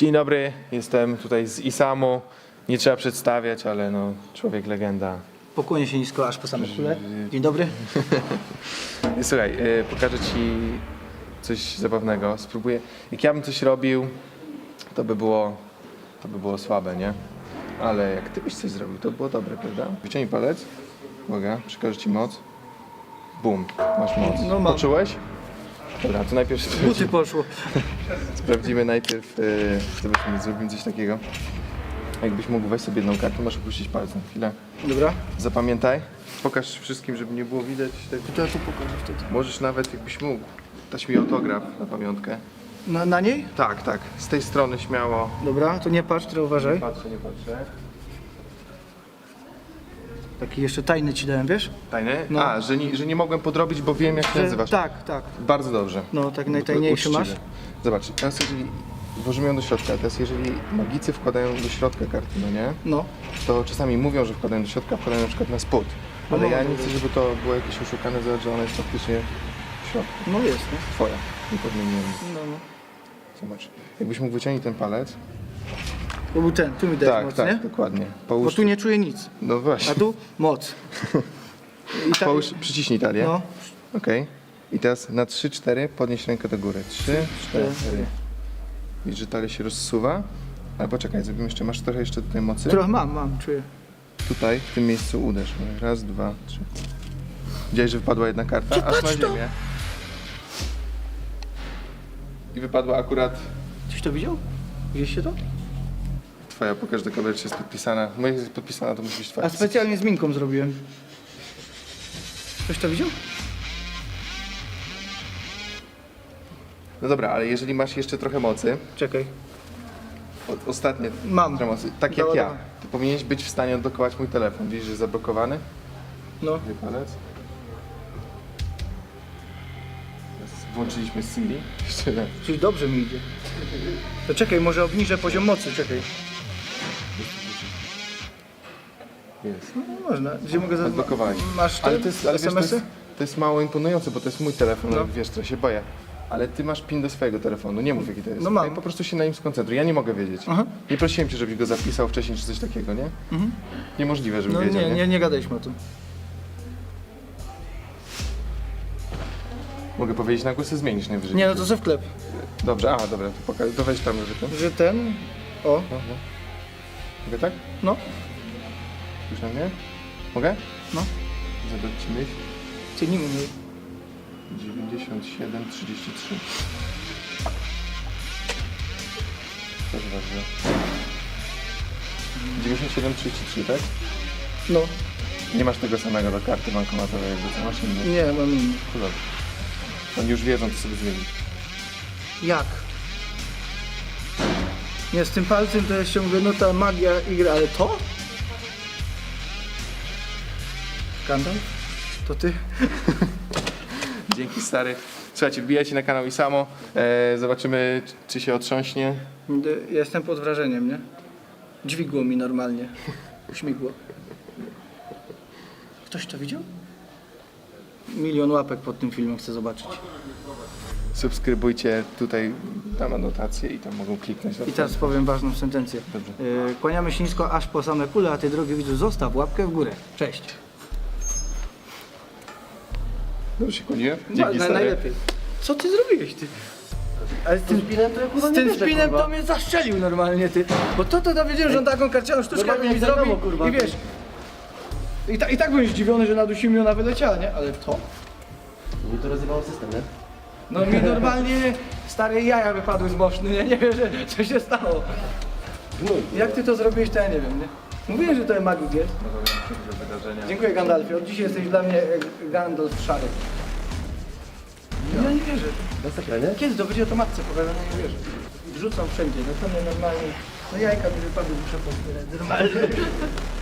Dzień dobry, jestem tutaj z Isamu. Nie trzeba przedstawiać, ale no, człowiek legenda. Pokłonię się nisko aż po same kule. Dzień dobry. Słuchaj, y, pokażę ci coś zabawnego. Spróbuję. Jak ja bym coś robił, to by było, to by było słabe, nie? Ale jak ty byś coś zrobił, to było dobre, prawda? Wyciągnij palec. Uwaga, przekażę ci moc. Bum, masz moc. No mam. Poczułeś? Dobra, to najpierw Buty poszło. Sprawdzimy najpierw, yy, zobaczymy, zrobimy coś takiego. Jakbyś mógł weź sobie jedną kartę, masz opuścić palec na chwilę. Dobra. Zapamiętaj. Pokaż wszystkim, żeby nie było widać. Tak. To ja tu pokażę wtedy. Możesz nawet, jakbyś mógł, dać mi autograf na pamiątkę. Na, na niej? Tak, tak. Z tej strony śmiało. Dobra, to nie patrz, tylko uważaj. Patrzę, nie patrzę. Taki jeszcze tajny ci dałem, wiesz? Tajny? No. A, że nie, że nie mogłem podrobić, bo wiem jak się Że- nazywasz. Tak, tak. Bardzo dobrze. No, tak najtajniejszy Uczciwy. masz. Zobacz, teraz jeżeli włożymy ją do środka, teraz jeżeli magicy wkładają do środka karty, no nie? No. to czasami mówią, że wkładają do środka, wkładają na przykład na spód. Ale No, ja no, nie chcę, żeby to było jakieś oszukane, zobacz, że ona jest faktycznie w środku. No jest, nie? Twoja. Nie podmieniłem. No, no. Zobacz. Jakbyś mógł wyciągnąć ten palec. To był ten, tu mi dałeś tak, moc, tak, nie? dokładnie. Bo Połóż, tu nie czuję nic. no właśnie. A tu moc. I tak, Połóż, przyciśnij talię. no, Okej. I teraz na 3-4 podnieś rękę do góry. 3, 4. cztery. Widzisz, że talia się rozsuwa. Ale poczekaj, zrobimy jeszcze, masz trochę jeszcze tutaj mocy. Trochę mam, mam, czuję. Tutaj, w tym miejscu uderz. Raz, dwa, trzy. Widziałeś, że wypadła jedna karta, aż na to. ziemię. I wypadła akurat Coś to widział? Widzieliście to? Twoja, pokaż do kamery, czy jest podpisana. Moja jest podpisana, to musi być twoja. A specjalnie z minką zrobiłem. Ktoś to widział? No dobra, ale jeżeli masz jeszcze trochę mocy, Czekaj. o, ostatnie Mam. trochę mocy, tak jak Dobra, ja, dobra. to powinieneś być w stanie odblokować mój telefon. Widzisz, że jest zablokowany? No. Palec. Teraz Włączyliśmy Siri. Jeszcze raz. Czyli dobrze mi idzie. To czekaj, może obniżę poziom mocy, czekaj. Jest. No, można. Gdzie mogę za... Odblokowałeś. Masz te Ale to jest, ale wiesz, to, SMS-y? jest, to jest mało imponujące, bo to jest mój telefon, No. no. wiesz, to się boję. Ale ty masz pin do swojego telefonu, nie mów jaki to jest. No mam. Po prostu się na nim skoncentruj, ja nie mogę wiedzieć. Aha. Nie prosiłem cię, żebyś go zapisał wcześniej czy coś takiego, nie? Niemożliwe, żebym No wiedział, nie, nie, nie gadaliśmy o tym. Mogę powiedzieć na głosy zmienisz najwyżej. Nie, no to se wklep. Dobrze, a dobra, to, poka- to weź tam może to. Że ten... O, No, no. Mogę tak? no, Już na mnie? Mogę? no. Zadać ci myśl. Cienimy mnie. 97, 33. Proszę bardzo. 97, 33, tak? No, Nie masz tego samego do karty bankomatowej, jakby co masz inny. nie, mam inny. To dobrze. Oni już wiedzą, co sobie zmienić. Jak? Nie, z tym palcem to jeszcze mówię, no ta magia i gra, ale to? Skandal? To ty? Dzięki stary. Słuchajcie, wbijajcie na kanał i samo. E, zobaczymy, czy- czy się otrząśnie. Jestem pod wrażeniem, nie? Dźwigło mi normalnie. Śmigło. Ktoś to widział? Milion łapek pod tym filmem chcę zobaczyć. Subskrybujcie tutaj, tam anotację i tam mogą kliknąć. I teraz powiem ważną sentencję. Dobrze. Yy, kłaniamy się nisko aż po same kule, a ty drogi widzu zostaw łapkę w górę. Cześć. Dobrze się kłoniłem? No, Dzięki na, stary. najlepiej. Co ty zrobiłeś ty? Ale z tym spinem to ja kurwa z nie tym wierzę, spinem kurwa. to mnie zaszczelił normalnie ty. Bo to to dowiedziałem, że on taką karcianą sztuczkę Normalnie mi jak zrobił kurwa, i wiesz. I, ta, I tak byłem zdziwiony, że nadusił mi ona wyleciała, nie? Ale to? Mi to rozjebało system, nie? No mi normalnie stare jaja wypadły z moszny, nie? Nie wiem, że co się stało. Gnój. Jak ty to zrobiłeś, to ja nie wiem, nie? Mówiłem, że to jest magik jest. Dziękuję Gandalfie, od dzisiaj jesteś dla mnie e, Gandalf szary. Ja nie wierzę. Masakra, nie? Kiedy to będzie o to matce pokazane, nie wierzę. Wrzucam wszędzie, no to mnie normalnie, no jajka mi wypadły, muszę pozbierać, normalnie.